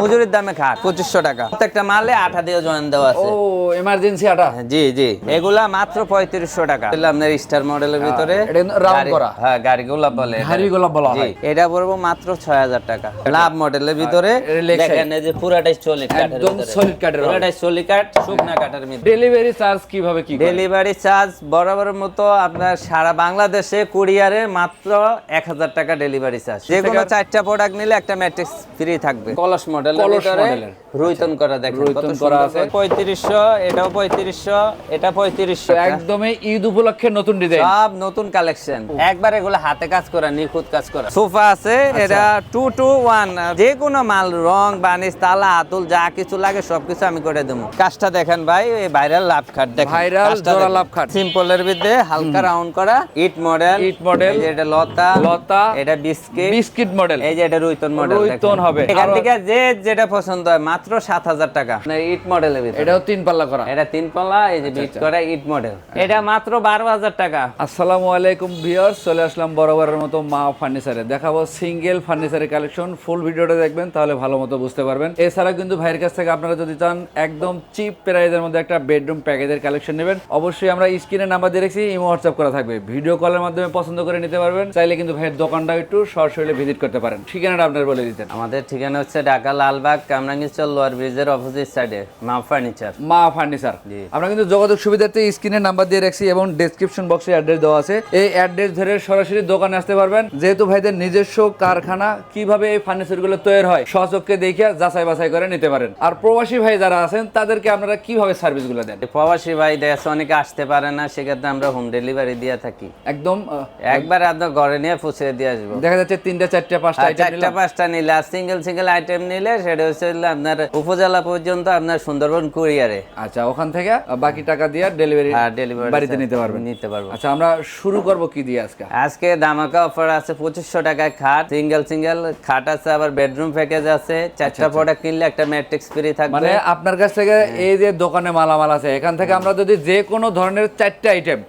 মজুরির দামে খাট পঁচিশশো টাকা। প্রত্যেকটা মালে আঠা দিয়ে জয়েন দেওয়া ও এমার্জেন্সি আটা? জি জি। এগুলা মাত্র পঁয়ত্রিশশো টাকা। আপনার স্টার মডেলের ভিতরে করা। হ্যাঁ গাড়ি গোলাপ বলে গাড়ি গোলাপ বলা হয়। এটা পড়ব মাত্র ছয় হাজার টাকা। লাভ মডেলের ভিতরে। দেখেন এই যে পুরাটাই সলিড কাঠের একদম কাঠের পুরাটাই সলিড কাঠ শুকনা কাঠের ভিতরে। ডেলিভারি চার্জ কীভাবে কি ডেলিভারি চার্জ বরাবরের মতো আপনার সারা বাংলাদেশে কুরিয়ারে মাত্র এক হাজার টাকা ডেলিভারি চার্জ যে কোনো চারটা প্রোডাক্ট নিলে একটা ম্যাট্রিক্স ফ্রি থাকবে। কলস মডেল কলস মডেলের। রুইতন করা দেখেন রুইতন করা আছে। পঁয়ত্রিশশো এটাও পঁয়ত্রিশশো এটা পঁয়ত্রিশশো। তো একদমই ঈদ উপলক্ষে নতুন ডিজাইন সব নতুন কালেকশন একবার এগুলো হাতে কাজ করা নিখুঁত কাজ করা। সোফা আছে আচ্ছা। এটা টু যে কোনো মাল রং বানিশ তালা আতুল যা কিছু লাগে সবকিছু আমি করে দেবো। কাজটা দেখেন ভাই এই ভাইরাল লাভ খাট দেখেন। Viral জোড়া লাভ খাট। সিম্পলের ভিতরে হালকা রাউন্ড করা ইট মডেল ইট মডেল এটা লতা। লতা, এটা বিস্কিট। বিস্কিট মডেল এই যে এটা রুইতন মডেল রুইতন হবে। এখান থেকে যে যেটা পছন্দ হয় মাত্র সাত হাজার টাকা। ইট মডেলের ভিতরে। এটাও তিন পাল্লা করা। এটা তিন পাল্লা এই যে আচ্ছা, বিট করা ইট মডেল। এটা মাত্র বারো হাজার টাকা। আসসালামু আলাইকুম ভিউয়ার্স চলে আসলাম বরাবরের মতো মা ফার্নিচারে। দেখাবো সিঙ্গেল ফার্নিচারের কালেকশন ফুল ভিডিওটা দেখবেন তাহলে ভালো মতো বুঝতে পারবেন। এছাড়া কিন্তু ভাইয়ের কাছ থেকে আপনারা যদি চান একদম চিপ প্রাইজের মধ্যে একটা বেডরুম প্যাকেজের কালেকশন নেবেন। অবশ্যই আমরা স্ক্রিনে নাম্বার দিয়ে রেখেছি ইমো হোয়াটসঅ্যাপ করা থাকবে। ভিডিও কলের মাধ্যমে পছন্দ করে নিতে পারবেন। চাইলে কিন্তু ভাইয়ের দোকানটা একটু সরাসরি ভিজিট করতে পারেন। ঠিকানাটা আপনার বলে দিতেন। আমাদের ঠিকানা হচ্ছে ঢাকা লালবাগ কামরাঙ্গীরচর লোয়ার ব্রিজের অপোজিট সাইডে মা ফার্নিচার মা ফার্নিচার। আমরা কিন্তু যোগাযোগ সুবিধার্থে স্ক্রিনে নাম্বার দিয়ে রাখছি এবং ডেসক্রিপশন বক্সে অ্যাড্রেস দেওয়া আছে। এই অ্যাড্রেস ধরে সরাসরি দোকানে আসতে পারবেন। যেহেতু ভাইদের নিজস্ব কারখানা কীভাবে এই ফার্নিচারগুলো তৈরি হয় সচককে দেখে যাচাই বাছাই করে নিতে পারেন। আর প্রবাসী ভাই যারা আছেন তাদেরকে আপনারা কীভাবে সার্ভিসগুলো দেন? প্রবাসী ভাই দেশ অনেকে আসতে পারে না সেক্ষেত্রে আমরা হোম ডেলিভারি দিয়ে থাকি। একদম একবার আপনার ঘরে নিয়ে পৌঁছে দিয়ে আসব। দেখা যাচ্ছে তিনটা চারটা পাঁচটা আর চারটা পাঁচটা নিলে আর সিঙ্গেল সিঙ্গেল আইটেম নিলে সেটা হচ্ছে আপনার উপজেলা পর্যন্ত আপনার সুন্দরবন কুরিয়ারে। আচ্ছা ওখান থেকে বাকি টাকা দিয়ে ডেলিভারি ডেলিভারি বাড়িতে নিতে পারবেন। নিতে পারব। আচ্ছা আমরা শুরু করব কি দিয়ে আজকে? আজকে ধামাকা অফার আছে পঁচিশশো টাকায় খাট সিঙ্গেল সিঙ্গেল খাট আছে আবার বেডরুম প্যাকেজ আছে চারটা প্রোডাক্ট কিনলে একটা ম্যাট্রিক্স ফ্রি থাকবে। মানে আপনার কাছ থেকে এই যে দোকানে মালামাল আছে এখান থেকে আমরা যদি যে কোনো ধরনের চারটে আইটেম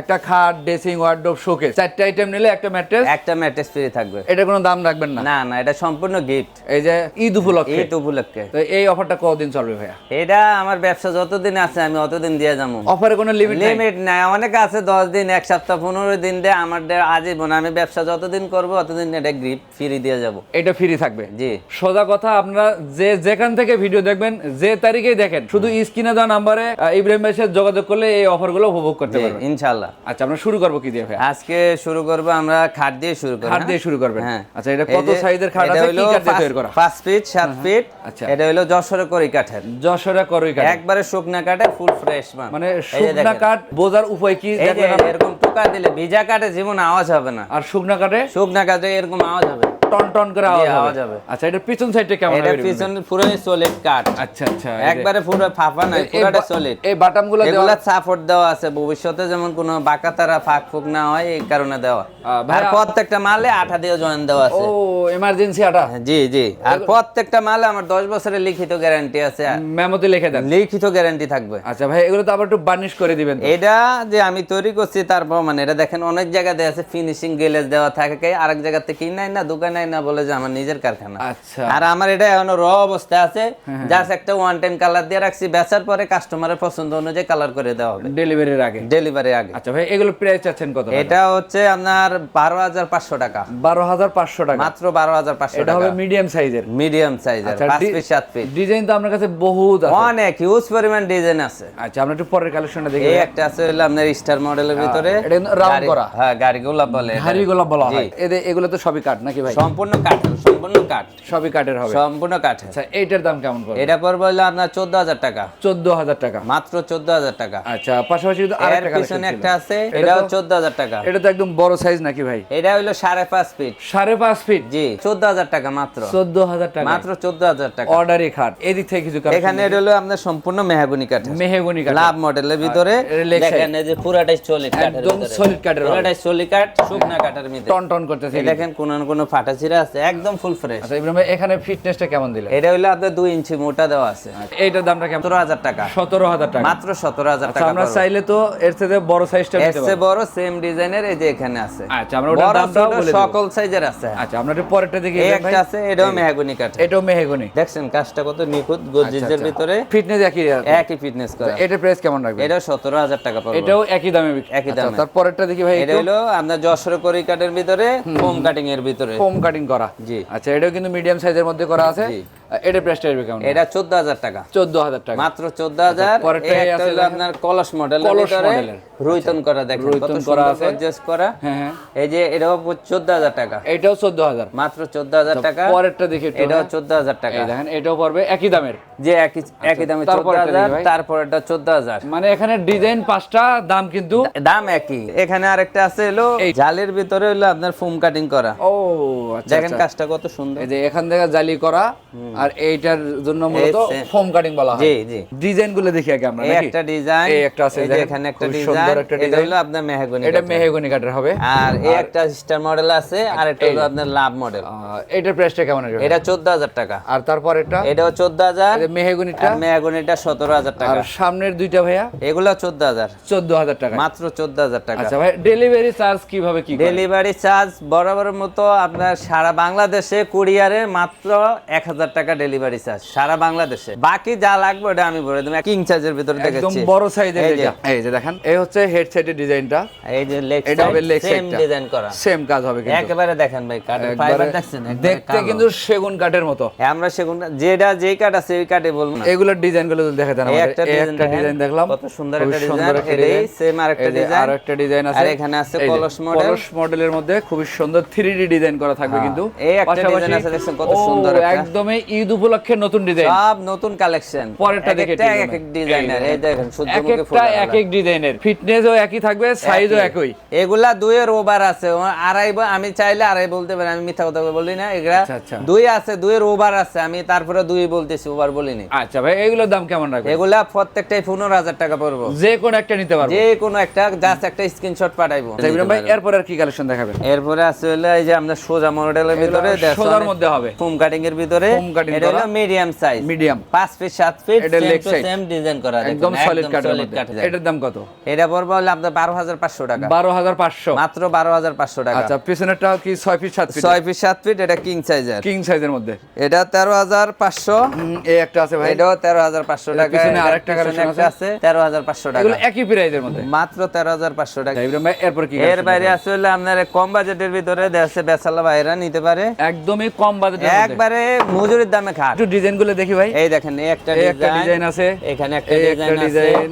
একটা খাট ড্রেসিং ওয়ার্ডরোব শোকেস চারটে আইটেম নিলে একটা ম্যাট্রেস একটা ম্যাট্রিক্স ফ্রি থাকবে। এটা কোনো দাম রাখবেন না? না না এটা সম্পূর্ণ গিফট এই যে ঈদ উপলক্ষে। ঈদ উপলক্ষে। তো এই অফারটা কতদিন চলবে ভাইয়া? এটা আমার ব্যবসা যতদিন আছে আমি অতদিন দিয়ে যাব। অফারে কোনো লিমিট লিমিট নাই অনেক আছে দশ দিন এক সপ্তাহ পনেরো দিন দেয় আমার আজীবন আমি ব্যবসা যতদিন করব অতদিন এটা গিফট ফ্রি দিয়ে যাব। এটা ফ্রি থাকবে? জি। সোজা কথা আপনারা যে যেখান থেকে ভিডিও দেখবেন যে তারিখেই দেখেন শুধু স্ক্রিনে দেওয়া নাম্বারে ইব্রাহিম ভাইয়ের সাথে যোগাযোগ করলে এই অফারগুলো উপভোগ করতে পারবেন। ইনশাল্লাহ আচ্ছা আমরা শুরু করব কি দিয়ে ভাইয়া? আজকে শুরু করব আমরা খাট দিয়ে শুরু করব খাট দিয়ে শুরু করবেন। হ্যাঁ। আচ্ছা এটা কত সাইজের খাট আছে? কি কাঠ দিয়ে তৈরি করা? পাঁচ ফিট সাত ফিট। আচ্ছা। এটা হইল যশোরে করি কাঠের। যশোরে করি কাঠ একবারে শুকনা কাঠে ফুল ফ্রেশ মাল মানে শুকনা কাঠ বোঝার উপায় কি? এরকম টোকা দিলে ভিজা কাঠে জীবন আওয়াজ হবে না। আর শুকনা কাঠে? শুকনা কাঠে এরকম আওয়াজ হবে টন টন করে আওয়াজ হবে। আচ্ছা এটা পিছন সাইডটা কেমন এটা পিছন পুরোই সলিড কাঠ আচ্ছা আচ্ছা একবারে পুরো ফাঁপা নাই পুরোটা সলিড এই বাটামগুলো এগুলা সাপোর্ট দেওয়া আছে। ভবিষ্যতে যেমন কোনো বাঁকাতারা ফাঁক ফুক না হয় এই কারণে দেওয়া। আর প্রত্যেকটা মালে আঠা দিয়ে জয়েন দেওয়া ও আছে এমার্জেন্সি আটা জি জি। আর প্রত্যেকটা মালে আমার দশ বছরের লিখিত গ্যারান্টি আছে। মেমোতে লিখে দেন। লিখিত গ্যারান্টি থাকবে। আচ্ছা ভাই এগুলো তো আবার একটু বার্নিশ করে দিবেন। এটা যে আমি তৈরি করছি তারপর মানে এটা দেখেন অনেক জায়গাতে আছে ফিনিশিং গেলেজ দেওয়া থাকে আরেক জায়গা থেকে কিনাই না দোকানে না বলে যে আমার নিজের কারখানা। আচ্ছা। আর আমার এটা এখনও র অবস্থা আছে জাস্ট একটা ওয়ান টাইম কালার দিয়ে রাখছি বেচার পরে কাস্টমারের পছন্দ অনুযায়ী কালার করে দেওয়া হবে। ডেলিভারির আগে? ডেলিভারি আগে। আচ্ছা ভাই এগুলো প্রাইস চাচ্ছেন কত এটা হচ্ছে আপনার বারো হাজার পাঁচশো টাকা। বারো হাজার পাঁচশো টাকা? মাত্র বারো হাজার পাঁচশো এটা হবে মিডিয়াম সাইজের মিডিয়াম সাইজের পাঁচ ফিট সাত ফিট ডিজাইন তো আপনার কাছে বহুত আছে। অনেক হিউজ পরিমাণ ডিজাইন আছে। আচ্ছা আমরা একটু পরের কালেকশনটা দেখি এই একটা আছে হলো আপনার স্টার মডেলের ভিতরে। এটা গাড়ি- করা। হ্যাঁ গাড়ি গোলাপ বলে। হাড়ি গোলাপ বলা। হয়। এগুলো তো সবই কাট নাকি ভাই? সম্পূর্ণ কাঠ সম্পূর্ণ কাঠ। সবই কাঠের হবে। সম্পূর্ণ কাঠ। আচ্ছা এইটার দাম কেমন পড়বে? এটা পড়বে হলো আপনার চোদ্দ হাজার টাকা। চোদ্দ হাজার টাকা। মাত্র চোদ্দ হাজার টাকা। আচ্ছা পাশাপাশি কিন্তু আরেকটা কালেকশন পিছনে একটা আছে এটাও তো- চোদ্দ হাজার টাকা। এটা তো একদম বড় সাইজ নাকি ভাই? এটা সাড়ে পাঁচ ফিট সাড়ে পাঁচ ফিট জি চোদ্দ হাজার টাকা মাত্র। চোদ্দ হাজার টাকা। মাত্র চোদ্দ হাজার টাকা। অর্ডারি খাট। এদিক থেকে কিছু এখানে এটা হলো আপনার সম্পূর্ণ মেহাগুনি কাঠ। মেহেগুনি কাঠ। লাভ মডেলের ভিতরে। দেখেন এই যে পুরাটাই সলিড কাঠের একদম solid কাঠের পুরাটাই সলিড কাঠ শুকনা কাঠের ভিতরে। টন টন করতেছে দেখেন কোন কোনো ফাটা আছে একদম ফুল ফ্রেশ আচ্ছা ইব্রাহিম ভাই এখানে ফিটনেসটা কেমন দিলেন? এটা হইল আপনার দুই ইঞ্চি মোটা দেওয়া আছে। এইটার দামটা কেমন? সতেরো হাজার টাকা। সতেরো হাজার টাকা। মাত্র সতেরো হাজার আচ্ছা টাকা আমরা চাইলে তো এর থেকে বড় সাইজটা নিতে পারব। বড় সেম ডিজাইনের এই যে এখানে আছে। আচ্ছা আমরা দামটাও বলে। সকল সাইজের আছে। আচ্ছা আমরা একটু পরেরটা দেখি এই একটা আছে এটাও মেহাগুনি এটাও মেহেগুনি। দেখছেন কাজটা কত নিখুঁত গজিজের ভিতরে। ফিটনেস একই একই ফিটনেস করা। এটার প্রাইস কেমন রাখবে এটাও সতেরো হাজার টাকা পড়বে। এটাও একই দামে একই আচ্ছা, দামে। তার পরেরটা দেখি ভাই এটা হলো আপনার যশোর করি কাঠের ভিতরে ফোম কাটিং এর ভিতরে। ফোম কাটিং করা জি। আচ্ছা এটাও কিন্তু মিডিয়াম সাইজের মধ্যে করা আছে। এটা আসবে কেমন? এটা চোদ্দ হাজার টাকা। চোদ্দ হাজার টাকা। মাত্র চোদ্দ হাজার পরেরটা আছে আপনার কলস মডেল কলস মডেলের। রুইতন করা দেখেন রুইতন করা করা আছে। আছে করা। হ্যাঁ হ্যাঁ। এই যে এটাও চোদ্দ হাজার টাকা। এটাও চোদ্দ হাজার মাত্র চোদ্দ হাজার টাকা। পরেরটা দেখি একটু এটাও হ্যাঁ। চোদ্দ হাজার টাকা। এই দেখেন এটাও পড়বে একই দামের। যে একই একই দামে চোদ্দ তারপরেরটা হাজার দেখি ভাই। তারপর এটা চোদ্দ হাজার মানে এখানে ডিজাইন পাঁচটা দাম কিন্তু দাম একই। এখানে আরেকটা আছে হলো জালের ভিতরে হলো আপনার ফোম কাটিং করা। ও আচ্ছা দেখেন আচ্ছা। কাজটা কত সুন্দর। এই যে এখান থেকে জালি করা। আর এইটার জন্য মূলত এই ফোম কাটিং বলা হয়। জি জি। ডিজাইনগুলো দেখি আগে আমরা নাকি? একটা ডিজাইন এই একটা আছে, এই এখানে একটা ডিজাইন সুন্দর একটা এটা ডিজাইন। হলো আপনার মেহগনি এটা। মেহেগুনি কাঠের হবে। আর এই একটা স্টার মডেল আছে আর একটা হলো আপনার লাভ মডেল এটার প্রাইসটা কেমন আসবে? এটা চোদ্দ হাজার টাকা। আর তারপর এটা এটাও চোদ্দ হাজার। মেহেগুনিটা? মেহগনিটা সতেরো হাজার আর টাকা সামনের দুইটা ভাইয়া? এগুলো চোদ্দ হাজার। চোদ্দ হাজার টাকা। মাত্র চোদ্দ হাজার টাকা। আচ্ছা ভাই ডেলিভারি চার্জ কীভাবে কি? ডেলিভারি চার্জ বরাবরের মতো আপনার সারা বাংলাদেশে কুরিয়ারে মাত্র এক হাজার টাকা ডেলিভারি চার্জ সারা বাংলাদেশে। বাকি যা লাগবে ওটা আমি বলে দেবো। কিং চার্জের ভিতরে একদম দেখেছি। বড় সাইজের এই যে। এই যে দেখেন। এই হচ্ছে হেড সাইডের ডিজাইনটা এই যে লেগ এটা হবে লেগ সেম ডিজাইন করা। সেম কাজ হবে কিন্তু। একেবারে দেখেন ভাই কাঠের ফাইবার দেখছেন? দেখতে কিন্তু সেগুন কাঠের মতো। হ্যাঁ, আমরা সেগুন যেটা যেই কাঠ আছে ওই কাঠে বলব না। এগুলোর ডিজাইনগুলো দেখে দেন আমাদের। একটা এই ডিজাইন একটা ডিজাইন দেখলাম। কত সুন্দর একটা ডিজাইন ডিজাইন সেম আরেকটা এই যে ডিজাইন আরেকটা ডিজাইন আছে। আর এখানে আছে এই কলস মডেল কলস মডেলের মধ্যে খুবই সুন্দর 3D ডিজাইন করা থাকবে কিন্তু। এই একটা ডিজাইন আছে দেখছেন কত সুন্দর। একদমই ঈদ উপলক্ষে নতুন ডিজাইন সব নতুন কালেকশন পরেরটা দেখে এক এক ডিজাইনের এই দেখেন সূর্যমুখী ফুল একটা এক এক ডিজাইনের ফিটনেসও একই থাকবে সাইজও একই। এগুলা দুইয়ের ওভার আছে। আড়াই আমি চাইলে আড়াই বলতে পারি আমি মিথ্যা কথা বলি না। এগুলা আচ্ছা, আচ্ছা। দুই আছে দুইয়ের ওভার আছে। আমি তারপরে দুই বলতেছি ওভার বলিনি। আচ্ছা ভাই এগুলোর দাম কেমন রাখবে এগুলা প্রত্যেকটাই পনেরো হাজার টাকা পড়ব। যে কোনো একটা নিতে পারব। যে কোনো একটা জাস্ট একটা স্ক্রিনশট পাঠাইবো। আচ্ছা, ভাই এরপর আর কি কালেকশন দেখাবেন? এরপরে আছে হলো এই যে আমরা সোজা মডেলের ভিতরে সোজার মধ্যে হবে। ফোম কাটিং এর ভিতরে। Foam cutting এটা হলো মিডিয়াম সাইজ মিডিয়াম পাঁচ ফিট সাত ফিট এটা leg side। সেম ডিজাইন করা একদম সলিড কাঠের মধ্যে। এটার দাম কত? এটা পড়বে হলো আপনার টাকা। বারো হাজার পাঁচশো। মাত্র বারো হাজার পাঁচশো টাকা। আচ্ছা পিছনেরটা কি ছয় ফিট সাত ফিট ছয় ফিট সাত ফিট এটা কিং সাইজের কিং সাইজের মধ্যে। এটা তেরো হাজার পাঁচশো। হুম, এই একটা আছে ভাই। এটাও টাকা। পিছনে আরেকটা আছে। টাকা। এগুলো একই প্রাইজের মধ্যে। মাত্র তেরো হাজার পাঁচশো টাকা। ইব্রাহিম ভাই এরপর কি এর বাইরে হলো আপনার কম বাজেটের ভিতরে দেশে বেসালা বাইরা নিতে পারে। একদমই কম মধ্যে। একবারে মজুরির দামে খাট একটু ডিজাইনগুলো দেখি ভাই। এই দেখেন এই একটা একটা ডিজাইন আছে এখানে একটা ডিজাইন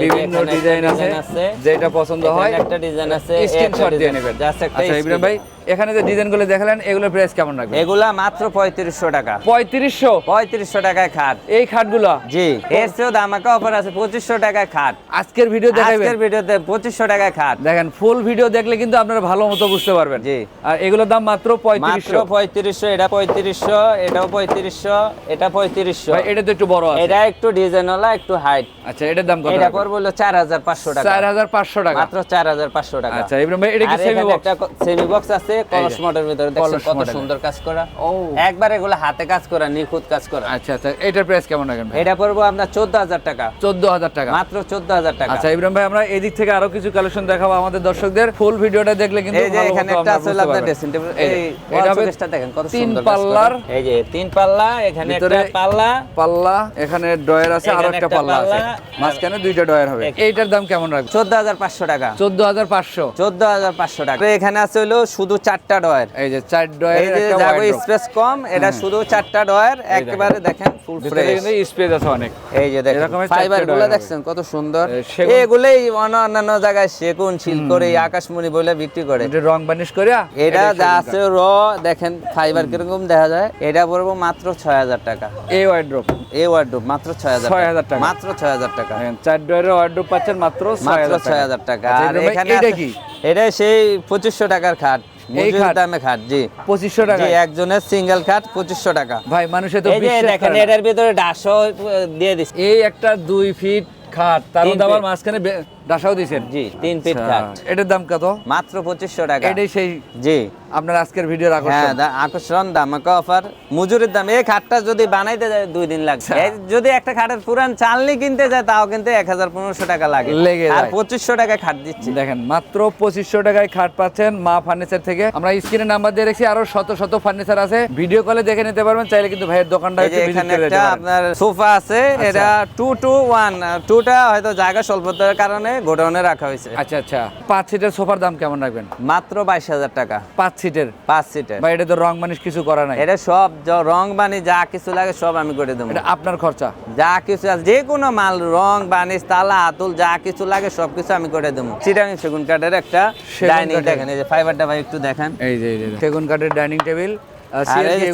বিভিন্ন ডিজাইন আছে যেটা পছন্দ হয় একটা ডিজাইন আছে স্ক্রিনশট দিয়ে নেবেন। জাস্ট একটা আচ্ছা ইব্রাহিম ভাই এখানে যে ডিজাইনগুলো দেখালেন এগুলোর প্রাইস কেমন রাখবেন? এগুলা মাত্র পঁয়ত্রিশশো টাকা। পঁয়ত্রিশশো? পঁয়ত্রিশশো টাকায় খাট। এই খাটগুলো? জি এর চেয়েও দামাকা অফার আছে পঁচিশশো টাকায় খাট। আজকের ভিডিও দেখাবেন। আজকের ভিডিওতে পঁচিশশো টাকায় খাট। দেখেন ফুল ভিডিও দেখলে কিন্তু আপনারা ভালো মতো বুঝতে পারবেন। জি। আর এগুলোর দাম মাত্র পঁয়ত্রিশশো। পঁয়ত্রিশশো এটা পঁয়ত্রিশশো এটাও পঁয়ত্রিশশো এটা পঁয়ত্রিশশো। ভাই এটা তো একটু বড় আছে। এটা একটু ডিজাইন ডিজাইনওয়ালা একটু হাইট আচ্ছা এটার দাম কত এটা পড়বে হলো চার হাজার পাঁচশো টাকা। চার হাজার পাঁচশো টাকা। মাত্র চার হাজার পাঁচশো টাকা। আচ্ছা ইব্রাহিম ভাই এটা কি সেমি বক্স একটা সেমি বক্স আছে কলস ভিতরে দেখছেন কত সুন্দর কাজ করা। একবার এগুলো হাতে কাজ করা নিখুঁত কাজ করা। আচ্ছা আচ্ছা এটার প্রাইস কেমন রাখেন এটা পড়ব আপনার চোদ্দ হাজার টাকা। চোদ্দ হাজার টাকা। মাত্র চোদ্দ হাজার টাকা। আচ্ছা ইব্রাহিম ভাই আমরা এদিক থেকে আরও কিছু কালেকশন দেখাবো আমাদের দর্শকদের। ফুল ভিডিওটা দেখলে কিন্তু এই যে এখানে একটা আছে আপনার ড্রেসিং টেবিল এই দেখেন কত সুন্দর করা। পাল্লার। এই যে তিন পাল্লা এখানে একটা পাল্লা। পাল্লা এখানে ডয়ার আছে আর একটা পাল্লা আছে। মাঝখানে দুইটা ডয়ার হবে। এইটার দাম কেমন রাখবে চোদ্দ হাজার পাঁচশো টাকা। চোদ্দ হাজার পাঁচশো। চোদ্দ হাজার পাঁচশো টাকা। এখানে আছে হলো শুধু চারটা ডয়ের এই যে চার এই যে wardrobe। স্পেস কম এটা শুধু চারটা ডয়ের একেবারে দেখেন ফুল ফ্রেশ কিন্তু স্পেস আছে অনেক। এই যে দেখেন ফাইবারগুলো দেখছেন কত সুন্দর। এগুলোই অন্য- অন্যান্য জায়গায় সেগুন শিল করে আকাশমণি বলে বিক্রি করে। এটা রং বানিশ করে এটা যা আছে র দেখেন ফাইবার কীরকম দেখা যায়। এটা পড়ব মাত্র ছয় হাজার টাকা। এই ওয়ার্ড্রোপ এই ওয়ার্ডরোব মাত্র ছয় হাজার 6,000 টাকা। মাত্র ছয় হাজার টাকা। চার ডয়ারের ওয়ার্ড্রোপ পাচ্ছেন মাত্র মাত্র ছয় হাজার টাকা। আচ্ছা, আর এখানে আছে- কি? এটা সেই পঁচিশশো টাকার খাট। এই খাট? দামে খাট জি। পঁচিশশো টাকা। জি একজনের সিঙ্গেল খাট পঁচিশশো টাকা। ভাই মানুষে তো এই যে দেখেন এটার ভিতরে ডাসও দিয়ে দিচ্ছে। এই একটা দুই ফিট খাট তার দাবার মাঝখানে ডাসাও দিছেন? জি তিন ফিট আচ্ছা, কাঠ এটার দাম কত? মাত্র পঁচিশশো টাকা। এটাই সেই জি। আপনার আজকের ভিডিওর হ্যাঁ আকর্ষণ দা- আকর্ষণ দামাকা অফার। মজুরির দাম এই খাটটা যদি বানাইতে যায় দুই দিন লাগবে আচ্ছা। যদি একটা খাটের পুরান চালনি কিনতে যায় তাও কিন্তু এক হাজার পনেরোশো টাকা লাগে। লেগে আর পঁচিশশো টাকায় খাট দিচ্ছি। দেখেন মাত্র পঁচিশশো টাকায় খাট পাচ্ছেন মা ফার্নিচার থেকে। আমরা স্ক্রিনে নাম্বার দিয়ে রেখেছি আরও শত শত ফার্নিচার আছে। ভিডিও কলে দেখে নিতে পারবেন চাইলে কিন্তু ভাইয়ের দোকানটা এখানে একটা আপনার সোফা আছে এটা টু টু ওয়ান টুটা হয়তো জায়গা স্বল্পতার কারণে গোডাউনে রাখা হয়েছে। আচ্ছা আচ্ছা। পাঁচ সিটের সোফার দাম কেমন রাখবেন? মাত্র বাইশ হাজার টাকা। পাঁচ সিটের? পাঁচ সিটের। বা এটা তো রং মানিস কিছু করা নাই। এটা সব রং বানি যা কিছু লাগে সব আমি করে দেবো। এটা আপনার খরচা। যা কিছু আছে যে কোনো মাল রং বানিশ তালা আতুল যা কিছু লাগে সব কিছু আমি করে দেবো। চিটাং সেগুন কাঠের একটা ডাইনিং। দেখেন এই যে ফাইবারটা ভাই একটু দেখেন। এই যে সেগুন কাঠের ডাইনিং টেবিল আর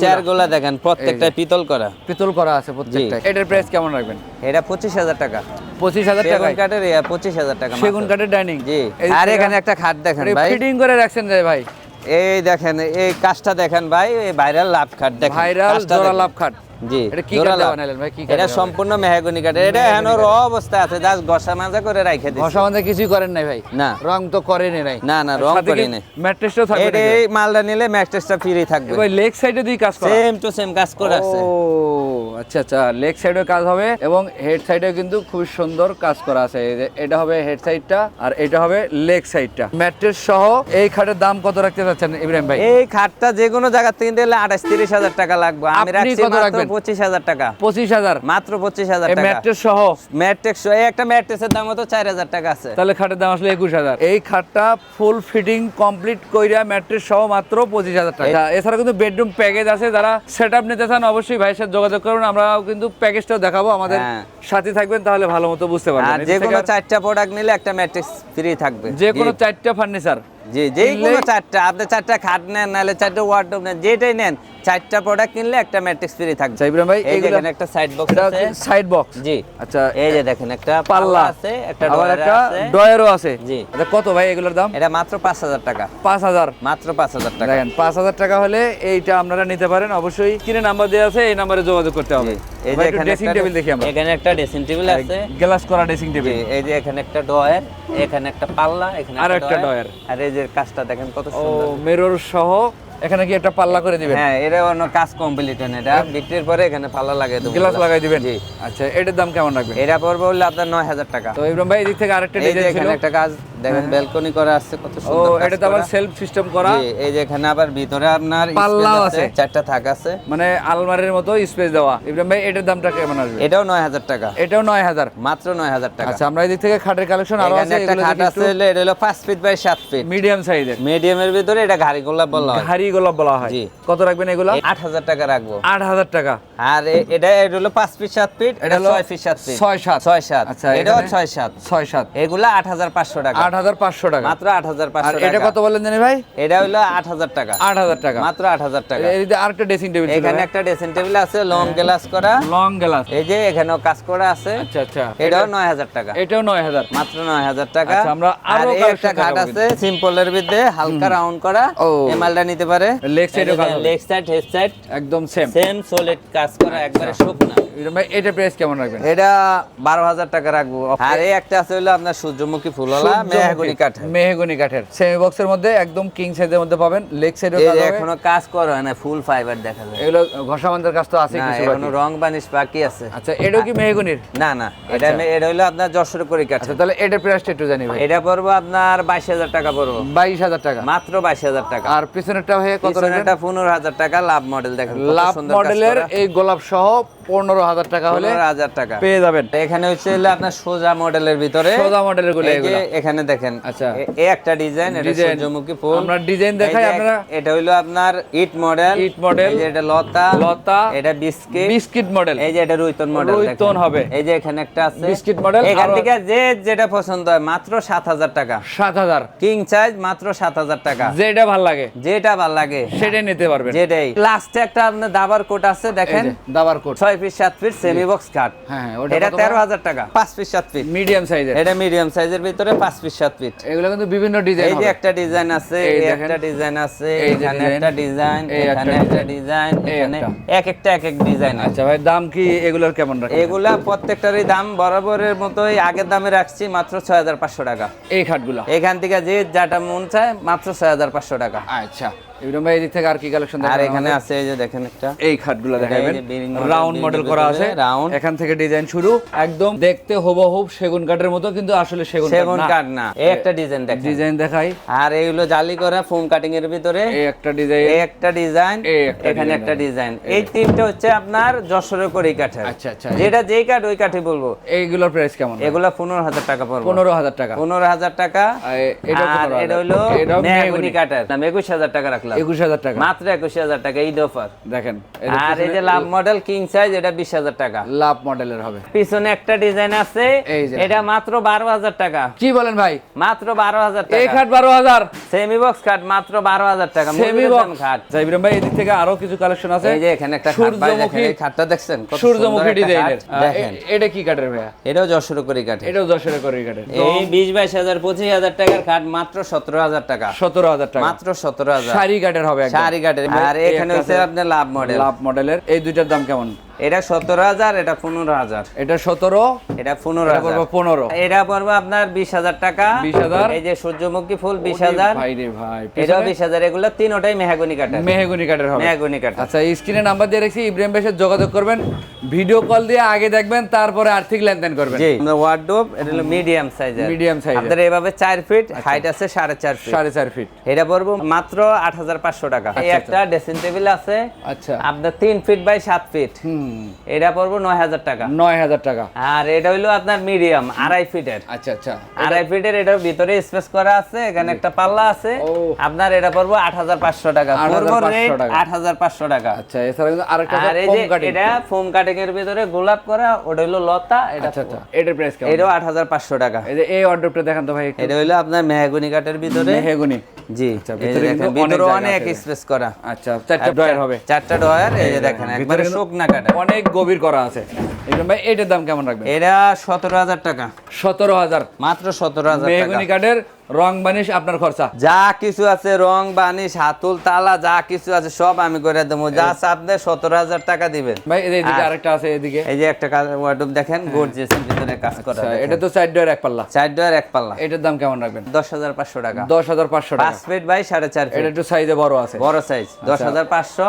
চেয়ারগুলা দেখেন প্রত্যেকটা পিতল করা। পিতল করা আছে প্রত্যেকটা এটার প্রাইস কেমন রাখবেন? এটা পঁচিশ হাজার টাকা। পঁচিশ হাজার টাকা কাঠের পঁচিশ হাজার টাকা সেগুন কাঠের ডাইনিং। জি। আর এখানে একটা খাট দেখেন ভাই। ফিটিং করে রাখছেন ভাই? এই দেখেন এই কাজটা দেখেন ভাই এই ভাইরাল লাভ খাট দেখেন। ভাইরাল জোড়া। লাভ খাট। জি কি জোড়া কাঠে লাভ। বানাইলেন ভাই? কি এটা সম্পূর্ণ মেহগনি কাঠ এটা এখন র অবস্থা আছে জাস্ট ঘষা মাজা করে রাইখে দিচ্ছি ঘষা বান্ধা কিছুই করেন নাই ভাই? না। রং তো করেনি নাই। না, না, রং করিনি। ম্যাট্রেসটাও থাকবে এটা এই মালটা নিলে ম্যাট্রেসটা ফ্রি থাকবে। ভাই লেগ সাইডে দুই কাজ করা। সেম টু সেম কাজ করে আছে আচ্ছা আচ্ছা লেগ সাইডে কাজ হবে এবং হেড সাইডে কিন্তু খুব সুন্দর কাজ করা আছে। এটা হবে হেড সাইডটা আর এটা হবে লেগ সাইডটা ম্যাট্রেস সহ এই খাটের দাম কত রাখতে চাচ্ছেন ইব্রাহিম ভাই? এই খাটটা যে কোনো জায়গা থেকে আঠাশ তিরিশ হাজার টাকা লাগবে। আমি রাখছি মাত্র রাখবেন? পঁচিশ হাজার টাকা। পঁচিশ হাজার? মাত্র পঁচিশ হাজার টাকা। ম্যাট্রেস সহ? ম্যাট্রেক্স এই একটা ম্যাট্রেসের দাম তো চার হাজার টাকা আছে। তাহলে খাটের দাম আসলে একুশ হাজার। এই খাটটা ফুল ফিটিং কমপ্লিট কইরা ম্যাট্রেস সহ মাত্র পঁচিশ হাজার টাকা। এছাড়া কিন্তু বেডরুম প্যাকেজ আছে। যারা সেট আপ নিতে চান অবশ্যই ভাইয়ের সাথে যোগাযোগ করুন। আমরা কিন্তু প্যাকেজটাও দেখাবো। আমাদের হ্যাঁ। সাথে থাকবেন তাহলে ভালো মতো বুঝতে আর পারবেন যে কোনো চারটা প্রোডাক্ট নিলে একটা ম্যাট্রিক্স ফ্রি থাকবে। যে কোনো। চারটা ফার্নিচার জি যে কোনো চারটা আপনি চারটা খাট নেন নাহলে চারটা ওয়ার্ডরোব নেন যেটাই নেন চারটা প্রোডাক্ট কিনলে একটা ম্যাট্রিক্স ফ্রি থাকবে। আচ্ছা, ভাই, এই দেখেন একটা সাইড বক্স আছে। সাইড বক্স জি। আচ্ছা এই যে দেখেন একটা পাল্লা। আছে একটা ডয়ার একটা ডয়ারও আছে। জি। আচ্ছা কত ভাই এগুলোর দাম? এটা মাত্র পাঁচ হাজার টাকা। পাঁচ হাজার। মাত্র পাঁচ হাজার টাকা। দেখেন পাঁচ হাজার টাকা হলে এইটা আপনারা নিতে পারেন। অবশ্যই কিনে নাম্বার দেওয়া আছে এই নাম্বারে যোগাযোগ করতে হবে। এই যে এখানে ড্রেসিং টেবিল দেখি আমরা। এখানে একটা ড্রেসিং টেবিল আছে। গ্লাস করা ড্রেসিং টেবিল এই যে এখানে একটা ডয়ার এখানে একটা পাল্লা এখানে আর একটা ডয়ার। আর এই যে কাজটা দেখেন কত সুন্দর। মেরর সহ এখানে কি একটা পাল্লা করে দিবেন? হ্যাঁ এটা অন্য কাজ কমপ্লিট এটা। বিক্রির পরে এখানে পাল্লা লাগাই দেবেন গ্লাস লাগাই দিবেন? জি। আচ্ছা এটার দাম কেমন রাখবেন? এটা পড়বে হলে আপনার নয় হাজার টাকা। তো ইব্রাহিম ভাই এদিক থেকে আরেকটা ডিজাইন ছিল। একটা কাজ দেখেন ব্যালকনি করা আছে কত সুন্দর কাজ এটা তো আবার সেলফ সিস্টেম করা। জি, এই যে এখানে আবার ভিতরে আপনার পাল্লাও আছে। চারটা থাক আছে। মানে আলমারির মতো স্পেস দেওয়া। ইব্রাহিম ভাই এটার দামটা কেমন আসবে? এটাও নয় হাজার টাকা। এটাও নয় হাজার। মাত্র নয় হাজার টাকা। আচ্ছা আমরা এদিক থেকে খাটের কালেকশন আরও এখানে আছে একটা খাট আছে এটা হলো পাঁচ ফিট বাই সাত ফিট মিডিয়াম সাইজের মিডিয়ামের ভিতরে এটা ঘাড়ি গোলাপ বলা হয়। হাড়ি গোলাপ বলা হয়। জি। কত রাখবেন এগুলো? আট হাজার টাকা রাখব। আট হাজার টাকা। আর এটা এটা হলো পাঁচ ফিট সাত ফিট এটা হলো ছয় ফিট সাত ফিট ছয় সাত। ছয় সাত। আচ্ছা, এটাও এখানে- ছয় সাত। ছয় সাত। এগুলা আট হাজার পাঁচশো টাকা। আট হাজার পাঁচশো টাকা। মাত্র আট হাজার পাঁচশো এটা কত বলেন জানি ভাই? এটা হলো আট হাজার টাকা। আট হাজার টাকা। মাত্র আট হাজার টাকা। এই যে আরেকটা ড্রেসিং টেবিল এখানে একটা ড্রেসিং টেবিল আছে লং গ্লাস করা। লং গ্লাস এই যে এখানেও কাজ করা আছে। আচ্ছা আচ্ছা। এটাও নয় হাজার টাকা। এটাও নয় হাজার। মাত্র নয় হাজার টাকা। আচ্ছা, আমরা আরও একটা দেখাবো আছে সিম্পলের ভিতরে হালকা রাউন্ড করা। ও। এই মালটা নিতে পারে। কাজ হবে। লেগ সাইড হেড সাইড একদম সেম সেম সলিড কাজ করা একবারে শুকনা। ভাই এটা প্রাইস কেমন রাখবেন? এটা বারো হাজার টাকা রাখব। আর এই একটা আছে হলো আপনার সূর্যমুখী ফুলওয়ালা মেহগুনি কাঠ মেহগনি কাঠের। সেমি বক্সের মধ্যে একদম কিং সাইজের মধ্যে পাবেন। লেগ এখনও কাজ করা হয় না ফুল ফাইবার দেখা যায়। এগুলো কাজ তো আছে কিছু এখনও রং বানিশ বাকি আছে। আচ্ছা এটাও কি মেহগনির? না না এটা আচ্ছা। এটা হলো আপনার যশোর করি কাঠ আচ্ছা তাহলে এটার প্রাইসটা একটু জানি ভাই। এটা পড়ব আপনার বাইশ হাজার টাকা পড়ব। বাইশ হাজার টাকা। মাত্র বাইশ হাজার টাকা। আর পিছনেরটা হয়ে কত পিছনেরটা পনেরো হাজার টাকা লাভ মডেল দেখেন লাভ মডেলের এই গোলাপ সহ পনেরো হাজার টাকা হলে হাজার টাকা। পেয়ে যাবেন। এখানে হচ্ছে আপনার সোজা মডেলের ভিতরে। সোজা মডেলেরগুলো এখানে দেখেন আচ্ছা। একটা ডিজাইন এটা সূর্যমুখী ফুল। আমরা এই দেখাই, আপনারা- এটা হইল আপনার ইট মডেল। ইট যে এটা লতা। লতা, এটা বিস্কিট। Biscuit model. এই যে এটা রুইতন মডেল রুইতন হবে। এই যে এখানে একটা আছে। বিস্কিট model, এখান থেকে যে যেটা পছন্দ হয় মাত্র সাত হাজার টাকা। সাত হাজার। কিং সাইজ মাত্র সাত হাজার টাকা। যেটা ভালো লাগে। যেটা ভালো লাগে। সেটাই নিতে পারবেন। যেটাই। লাস্টে একটা আপনার দাবার কোট আছে দেখেন। দাবার কোট। ছয় ফিট সাত ফিট সেমি বক্স খাট হ্যাঁ, হ্যাঁ, এটা তেরো হাজার টাকা। পাঁচ ফিট সাত ফিট মিডিয়াম সাইজের এটা মিডিয়াম সাইজের ভিতরে পাঁচ ফিট সাত ফিট এগুলো কিন্তু বিভিন্ন ডিজাইন এই যে একটা ডিজাইন আছে এই এই একটা ডিজাইন আছে এখানে একটা ডিজাইন এখানে একটা ডিজাইন এখানে এক একটা এক এক ডিজাইন আচ্ছা ভাই দাম কি এগুলোর কেমন রাখেন? এগুলা প্রত্যেকটারই দাম বরাবরের মতোই আগের দামে রাখছি মাত্র ছয় হাজার পাঁচশো টাকা। এই খাটগুলো? এখান থেকে যে যাটা মন চায় মাত্র ছয় হাজার পাঁচশো টাকা। আচ্ছা। ইব্রাহিম ভাই এদিক থেকে আর কি কালেকশন আর এখানে আছে এই যে দেখেন একটা। এই খাটগুলো দেখাবেন এই যে বিভিন্ন রাউন্ড মডেল করা আছে। model, এখান থেকে ডিজাইন শুরু। একদম দেখতে হুবহুব সেগুন কাঠের মতো কিন্তু আসলে সেগুন সেগুন কাঠ না। এই একটা ডিজাইন দেখেন ডিজাইন দেখাই। আর এইগুলো জালি করা ফোম কাটিং এর ভিতরে। এই একটা ডিজাইন এই একটা ডিজাইন এখানে একটা ডিজাইন এই তিনটা হচ্ছে আপনার যশোরের করি কাঠের। আচ্ছা আচ্ছা যেটা যেই কাঠ ওই কাঠই বলব। এইগুলোর প্রাইস কেমন? এগুলা পনেরো হাজার টাকা পড়বে। পনেরো হাজার টাকা। পনেরো হাজার টাকা। এটা 15,000 হলো মেহগনি। কাঠের। একুশ হাজার টাকা রাখলাম। একুশ হাজার টাকা। মাত্র একুশ হাজার টাকা ঈদ অফার। দেখেন আর এই যে লাভ মডেল কিং সাইজ এটা বিশ হাজার টাকা। লাভ মডেলের হবে। পিছনে একটা ডিজাইন আছে এটা মাত্র বারো হাজার টাকা। কি বলেন ভাই? মাত্র বারো হাজার এই টাকা খাট বারো হাজার। সেমি বক্স কাঠ মাত্র বারো হাজার টাকা। সেমি বক্স খাট। আচ্ছা ইব্রাহিম ভাই এদিক থেকে আরও কিছু কালেকশন আছে? এই যে এখানে একটা খাট ভাই দেখেন, এই খাটটা দেখছেন? সূর্যমুখী ডিজাইনের দেখেন। এটা কি কাঠের ভাইয়া? এটাও যশোর করি কাঠে এটাও দশের করে কাঠের। এই বিশ বাইশ হাজার পঁচিশ হাজার টাকার খাট মাত্র সতেরো হাজার টাকা। সতেরো হাজার টাকা। মাত্র সতেরো হাজার। শাড়ি কাঠের হবে। শাড়ি কাঠের আর এখানে হচ্ছে আপনার লাভ মডেল। লাভ মডেলের। এই দুইটার দাম কেমন? এটা সতেরো হাজার এটা পনেরো হাজার। এটা সতেরো এটা পনেরো এটা হাজার। পনেরো। এটা পড়বে আপনার বিশ হাজার টাকা। 20,000 এই যে সূর্যমুখী ফুল বিশ হাজার। ভাই রে ভাই এটাও বিশ হাজার এগুলো তিনোটাই মেহাগুনি কাঠের। মেহগুনি কাঠের হবে। মেহাগুনি কাঠ আচ্ছা এই স্ক্রিনে নাম্বার দিয়ে রেখেছি ইব্রাহিম ভাইয়ের যোগাযোগ করবেন ভিডিও কল দিয়ে আগে দেখবেন তারপরে আর্থিক লেনদেন করবেন। জি ওয়ার্ডরোব এটা হলো মিডিয়াম সাইজের মিডিয়াম সাইজ এভাবে চার ফিট হাইট আছে সাড়ে চার ফিট সাড়ে চার ফিট এটা পড়ব মাত্র আট হাজার পাঁচশো টাকা। এই আচ্ছা, একটা ড্রেসিং টেবিল আছে। আচ্ছা। আপনার তিন ফিট বাই সাত ফিট হুম। এটা পড়ব নয় হাজার টাকা। নয় হাজার টাকা। আর এটা হইল আপনার মিডিয়াম আড়াই ফিটের। আচ্ছা আচ্ছা। আড়াই ফিটের এটার ভিতরে স্পেস করা আছে এখানে একটা পাল্লা আছে। আপনার এটা পড়ব আট হাজার পাঁচশো টাকা। পড়ব রেট আট হাজার পাঁচশো টাকা। আচ্ছা এছাড়া কিন্তু আরেকটা আর এই যে এটা ফোম কাটিং এর ভিতরে গোলাপ করা ওটা হইল লতা এটা আচ্ছা আচ্ছা। এটার প্রাইস কেমন? এটাও আট হাজার পাঁচশো টাকা। এই যে এই অর্ডারটা দেখান তো ভাই এটা হইল আপনার মেহাগুনি কাঠের ভিতরে। মেহগুনি। জি আচ্ছা, ভিতরে অনেক। স্পেস করা। আচ্ছা চারটা ড্রয়ার হবে। চারটা ডয়ার এই যে দেখেন একবারে শুকনা কাটা অনেক গভীর করা আছে। ইব্রাহিম ভাই এটার দাম কেমন রাখবেন? এটা সতেরো হাজার টাকা। সতেরো হাজার। মাত্র সতেরো হাজার মেহগুনি কাঠের রং বানিশ আপনার খরচা। যা কিছু আছে রং বানিশ হাতুল তালা যা কিছু আছে সব আমি করে দেবো। যা আপনি সতেরো হাজার টাকা দিবেন। ভাই এদিকে আরেকটা আছে এদিকে। এই যে একটা ওয়ার্ডরোব দেখেন গর্জিয়াসের ভিতরে কাজ করা আচ্ছা, এটা তো চার এক পাল্লা। চার ডয়ার এক পাল্লা। এটার দাম কেমন রাখবেন? দশ হাজার পাঁচশো টাকা। দশ হাজার পাঁচশো টাকা। পাঁচ ফিট বাই সাড়ে চার এটা ফিট। একটু সাইজে বড় আছে। বড় সাইজ দশ হাজার পাঁচশো।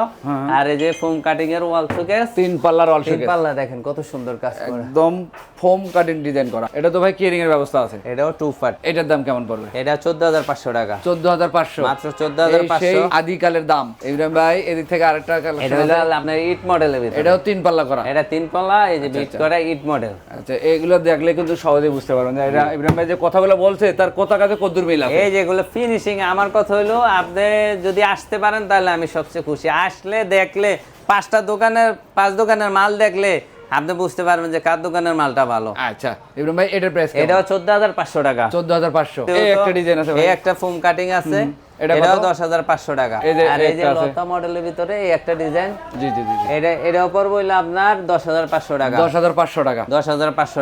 আর এই যে ফোম কাটিং এর ওয়াল সুকেস তিন পাল্লার অল তিন পাল্লা দেখেন কত সুন্দর কাজ করা। একদম ফোম কাটিং ডিজাইন করা। এটা তো ভাই কেয়ারিং এর ব্যবস্থা আছে। এটাও টু এটার দাম কেমন পড়বে? এটা চোদ্দ হাজার পাঁচশো টাকা। চোদ্দ হাজার পাঁচশো। মাত্র চোদ্দ হাজার পাঁচশো। আদিকালের দাম। ইব্রাহিম ভাই এদিক থেকে আরেকটা এটা হলো আপনার ইট মডেলের ভিতরে। এটাও তিন পাল্লা করা। এটা তিন পাল্লা এই যে বিট করা ইট মডেল আচ্ছা এগুলো দেখলে কিন্তু সহজে বুঝতে পারবেন এটা ইব্রাহিম ভাই যে কথাগুলো বলছে তার কথা কাছে কদ্দুর মিল এই যেগুলো ফিনিশিং আমার কথা হলো আপনি যদি আসতে পারেন তাহলে আমি সবচেয়ে খুশি। আসলে দেখলে পাঁচটা দোকানের পাঁচ দোকানের মাল দেখলে আপনি বুঝতে পারবেন যে কার দোকানের মালটা ভালো। আচ্ছা ইব্রাহিম ভাই এটার প্রাইস এটা চোদ্দ হাজার পাঁচশো টাকা। চোদ্দ হাজার পাঁচশো। এই একটা ডিজাইন আছে এই একটা ফোম কাটিং আছে? এটাও দশ হাজার পাঁচশো টাকা। আর এই যে লতা মডেলের ভিতরে এই একটা ডিজাইন জি জি জি জি। এটা উপর বললে আপনার দশ হাজার পাঁচশো টাকা।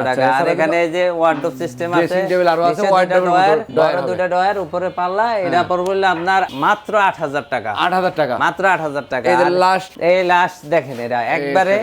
টাকা। আর এখানে যে ওয়ার্ডরোব সিস্টেম আছে আরও আছে, ডয়ার, ডয়ার উপরে পাল্লা এটা আপনার মাত্র আট হাজার টাকা। আট হাজার টাকা। মাত্র আট হাজার টাকা। এই যে এই লাস্ট দেখেন এটা একবারে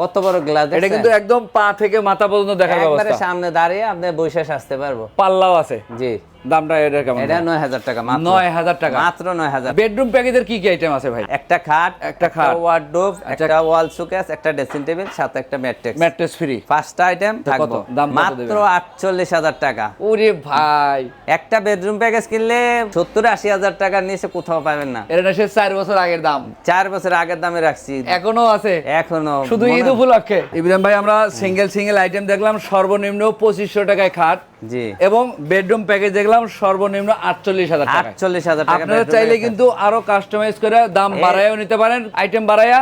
কত বড় গ্লাস এটা কিন্তু একদম পা থেকে মাথা পর্যন্ত দেখার একবারে সামনে দাঁড়িয়ে আপনি বৈশাখ আসতে পারব। পাল্লাও আছে। জি। দামটা এটা কেমন? এটা নয় হাজার টাকা মাত্র। নয় হাজার টাকা। মাত্র নয় হাজার। বেডরুম প্যাকেজের কি কি আইটেম আছে ভাই? একটা খাট একটা খাট। ওয়ার্ডরোব আচ্ছা। একটা ওয়াল সুকেস একটা ড্রেসিং টেবিল সাথে একটা ম্যাট্রিক্স ম্যাট্রেস ফ্রি পাঁচটা আইটেম থাকব। দাম মাত্র দেবেন? আটচল্লিশ হাজার টাকা। ওরে ভাই। একটা বেডরুম প্যাকেজ কিনলে সত্তর আশি হাজার টাকার নিচে কোথাও পাবেন না। এটা সে চার বছর আগের দাম। চার বছর আগের দামে রাখছি। এখনও আছে? এখনও। শুধু ঈদ উপলক্ষে? ইব্রাহিম ভাই আমরা সিঙ্গেল সিঙ্গেল আইটেম দেখলাম সর্বনিম্ন পঁচিশশো টাকায় খাট। জি। এবং বেডরুম প্যাকেজ দেখলাম সর্বনিম্ন আটচল্লিশ হাজার আটচল্লিশ হাজার আপনারা চাইলে কিন্তু আরও কাস্টমাইজ করে দাম বাড়াইও নিতে পারেন আইটেম বাড়াইয়া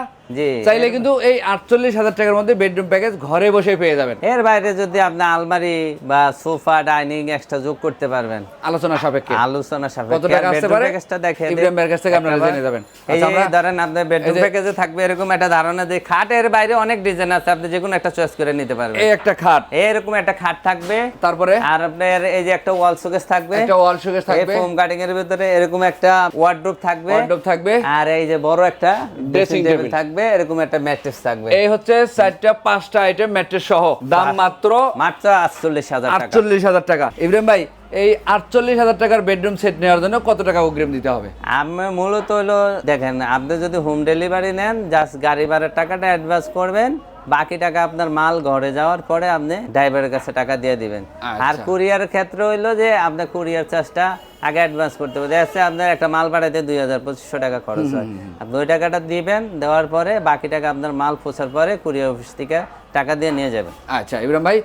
চাইলে কিন্তু এই আটচল্লিশ হাজার টাকার মধ্যে বেডরুম প্যাকেজ ঘরে বসে পেয়ে যাবেন। এর বাইরে যদি আপনি আলমারি বা সোফা ডাইনিং এক্সট্রা যোগ করতে পারবেন। আলোচনা সাপেক্ষে। আলোচনা কত সাপেক্ষে। টাকা আসতে পারে? প্যাকেজটা দেখে ইব্রাহিম ভাইয়ের কাছ থেকে আপনারা জেনে যাবেন। এই আচ্ছা, যে আমরা- ধরেন আপনার বেডরুম প্যাকেজে থাকবে এরকম একটা ধারণা যে খাটের বাইরে অনেক ডিজাইন আছে আপনি যে কোনো একটা চয়েস করে নিতে পারবেন। এই একটা খাট। এরকম একটা খাট থাকবে। তারপরে? আর আপনার এই যে একটা ওয়াল শোকেস থাকবে। একটা ওয়াল শোকেস থাকবে। ফোম কাটিং এর ভিতরে এরকম একটা ওয়ার্ড্রোব থাকবে। ওয়ার্ডরোব থাকবে। আর এই যে বড় একটা ড্রেসিং টেবিল table। থাকবে এরকম একটা ম্যাট্রেস থাকবে। এই হচ্ছে চারটা পাঁচটা আইটেম ম্যাট্রেস সহ। দাম মাত্র মাত্র আটচল্লিশ হাজার আটচল্লিশ হাজার টাকা। ইব্রাহিম ভাই এই আটচল্লিশ হাজার টাকার বেডরুম সেট নেওয়ার জন্য কত টাকা অগ্রিম দিতে হবে? আমি মূলত হলো দেখেন আপনি যদি হোম ডেলিভারি নেন জাস্ট গাড়ি ভাড়ার টাকাটা অ্যাডভান্স করবেন বাকি টাকা আপনার মাল ঘরে যাওয়ার পরে আপনি ড্রাইভারের কাছে টাকা দিয়ে দিবেন। আচ্ছা। আর কুরিয়ারের ক্ষেত্রে হইল যে আপনার কুরিয়ার চার্জটা আগে অ্যাডভান্স করতে হবে। দেখা আপনার একটা মাল পাঠাতে দুই হাজার পঁচিশশো টাকা খরচ হয়। আপনি ওই টাকাটা দিবেন দেওয়ার পরে বাকি টাকা আপনার মাল পৌঁছার পরে কুরিয়ার অফিস থেকে টাকা দিয়ে নিয়ে যাবেন। আচ্ছা ইব্রাহিম ভাই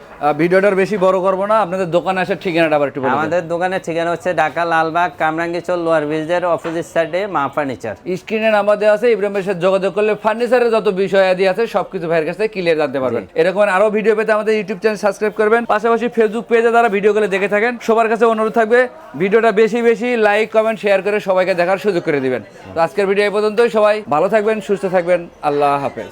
ভিডিওটার বেশি বড় করব না। আপনাদের দোকানে আসার ঠিকানাটা আবার একটু আমাদের দোকানের ঠিকানা হচ্ছে ঢাকা লালবাগ কামরাঙ্গীচর লোয়ার ব্রিজের অপোজিট সাইডে মা ফার্নিচার স্ক্রিনে নাম্বার দেওয়া আছে ইব্রাহিম ভাইয়ের সাথে যোগাযোগ করলে ফার্নিচারের যত বিষয় আদি আছে সবকিছু ভাইয়ের কাছে ক্লিয়ার জানতে পারবেন। এরকম আরও ভিডিও পেতে আমাদের ইউটিউব চ্যানেল সাবস্ক্রাইব করবেন। পাশাপাশি ফেসবুক পেজে যারা ভিডিওগুলো দেখে থাকেন সবার কাছে অনুরোধ থাকবে ভিডিওটা বেশি বেশি লাইক কমেন্ট শেয়ার করে সবাইকে দেখার সুযোগ করে দিবেন। তো আজকের ভিডিও এই পর্যন্তই, সবাই ভালো থাকবেন, সুস্থ থাকবেন, আল্লাহ হাফেজ।